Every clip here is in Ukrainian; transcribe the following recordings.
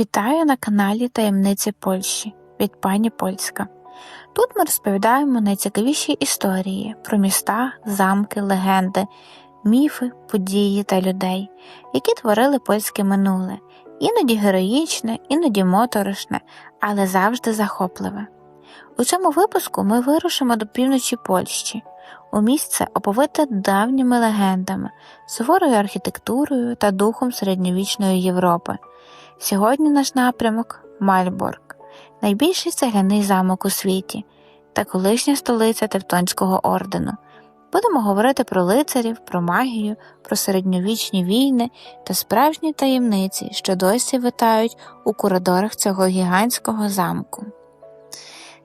Вітаю на каналі Таємниці Польщі від пані Польська. Тут ми розповідаємо найцікавіші історії про міста, замки, легенди, міфи, події та людей, які творили польське минуле, іноді героїчне, іноді моторошне, але завжди захопливе. У цьому випуску ми вирушимо до півночі Польщі, у місце оповите давніми легендами, суворою архітектурою та духом середньовічної Європи. Сьогодні наш напрямок Мальборг, найбільший цегляний замок у світі та колишня столиця Тевтонського ордену. Будемо говорити про лицарів, про магію, про середньовічні війни та справжні таємниці, що досі витають у коридорах цього гігантського замку.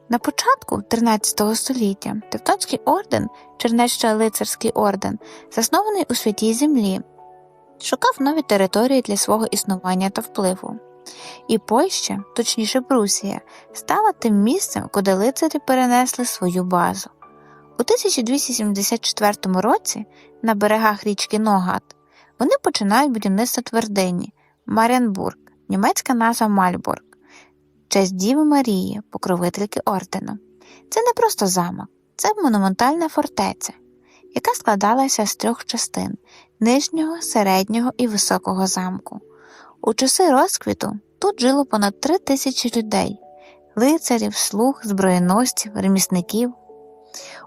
На початку 13 століття Тевтонський орден, Чернечий лицарський орден, заснований у святій землі, шукав нові території для свого існування та впливу. І Польща, точніше Прусія, стала тим місцем, куди лицарі перенесли свою базу. У 1274 році на берегах річки Ногат вони починають будівництво твердині Маріанбург, німецька назва Мальборг, в честь Діви Марії, покровительки ордену. Це не просто замок, це монументальна фортеця, яка складалася з трьох частин нижнього, середнього і високого замку. У часи розквіту тут жило понад три тисячі людей лицарів, слуг, зброєносців, ремісників.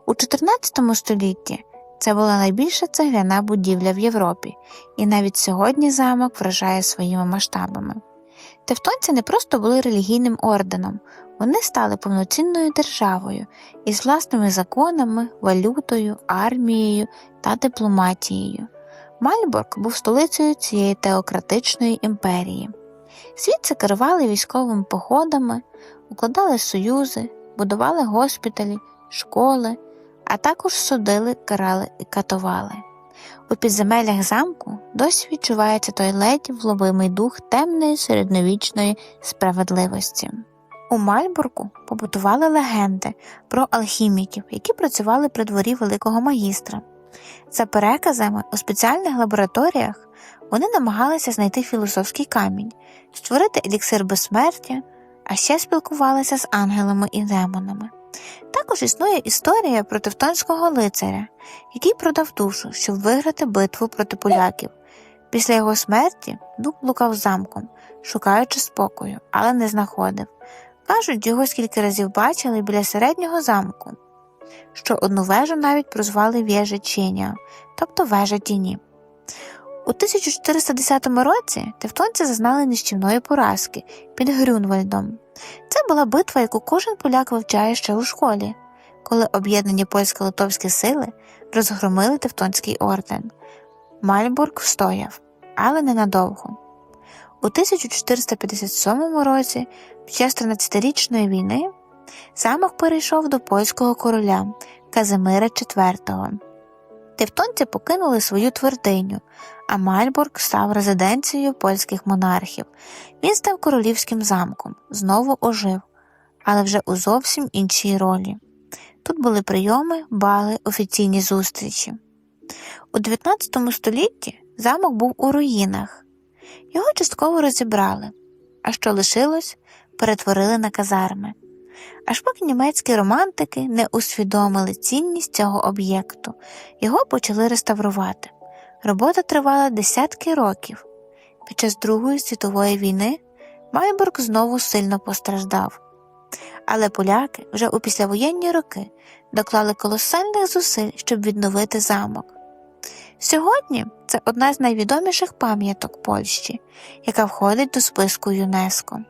У 14 столітті це була найбільша цегляна будівля в Європі, і навіть сьогодні замок вражає своїми масштабами. Тевтонці не просто були релігійним орденом, вони стали повноцінною державою із власними законами, валютою, армією та дипломатією. Мальборг був столицею цієї теократичної імперії. Звідси керували військовими походами, укладали союзи, будували госпіталі, школи, а також судили, карали і катували. У підземеллях замку досі відчувається той ледь вловимий дух темної середньовічної справедливості. У Мальбурку побутували легенди про алхіміків, які працювали при дворі великого магістра. За переказами у спеціальних лабораторіях вони намагалися знайти філософський камінь, створити еліксир безсмертя, а ще спілкувалися з ангелами і демонами. Також існує історія про тевтонського лицаря, який продав душу, щоб виграти битву проти поляків. Після його смерті дух блукав замком, шукаючи спокою, але не знаходив. Кажуть, його скільки разів бачили біля середнього замку, що одну вежу навіть прозвали вежа Ченя, тобто вежа тіні. У 1410 році тевтонці зазнали нищівної поразки під Грюнвальдом. Це була битва, яку кожен поляк вивчає ще у школі, коли об'єднані польсько-литовські сили розгромили Тевтонський орден. Мальбург встояв, але ненадовго. У 1457 році, під час 13-річної війни, замок перейшов до польського короля Казимира IV. Тевтонці покинули свою твердиню, а Мальбург став резиденцією польських монархів. Він став королівським замком, знову ожив, але вже у зовсім іншій ролі. Тут були прийоми, бали, офіційні зустрічі. У 19 столітті замок був у руїнах. Його частково розібрали, а що лишилось, перетворили на казарми. Аж поки німецькі романтики не усвідомили цінність цього об'єкту, його почали реставрувати. Робота тривала десятки років. Під час Другої світової війни Майбург знову сильно постраждав. Але поляки вже у післявоєнні роки доклали колосальних зусиль, щоб відновити замок. Сьогодні це одна з найвідоміших пам'яток Польщі, яка входить до списку ЮНЕСКО.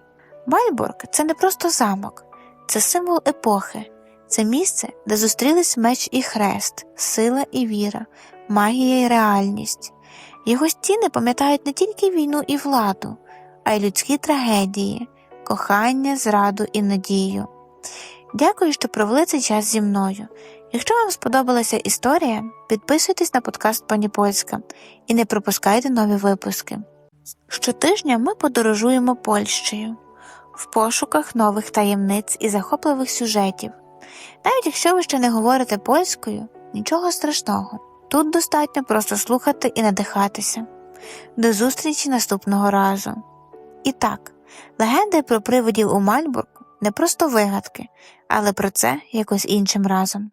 Мальбург це не просто замок, це символ епохи, це місце, де зустрілись меч і хрест, сила і віра, магія і реальність. Його стіни пам'ятають не тільки війну і владу, а й людські трагедії, кохання, зраду і надію. Дякую, що провели цей час зі мною. Якщо вам сподобалася історія, підписуйтесь на подкаст Пані Польська і не пропускайте нові випуски. Щотижня ми подорожуємо Польщею в пошуках нових таємниць і захопливих сюжетів. Навіть якщо ви ще не говорите польською, нічого страшного. Тут достатньо просто слухати і надихатися. До зустрічі наступного разу. І так, Легенди про привидів у Мальбург не просто вигадки, але про це якось іншим разом.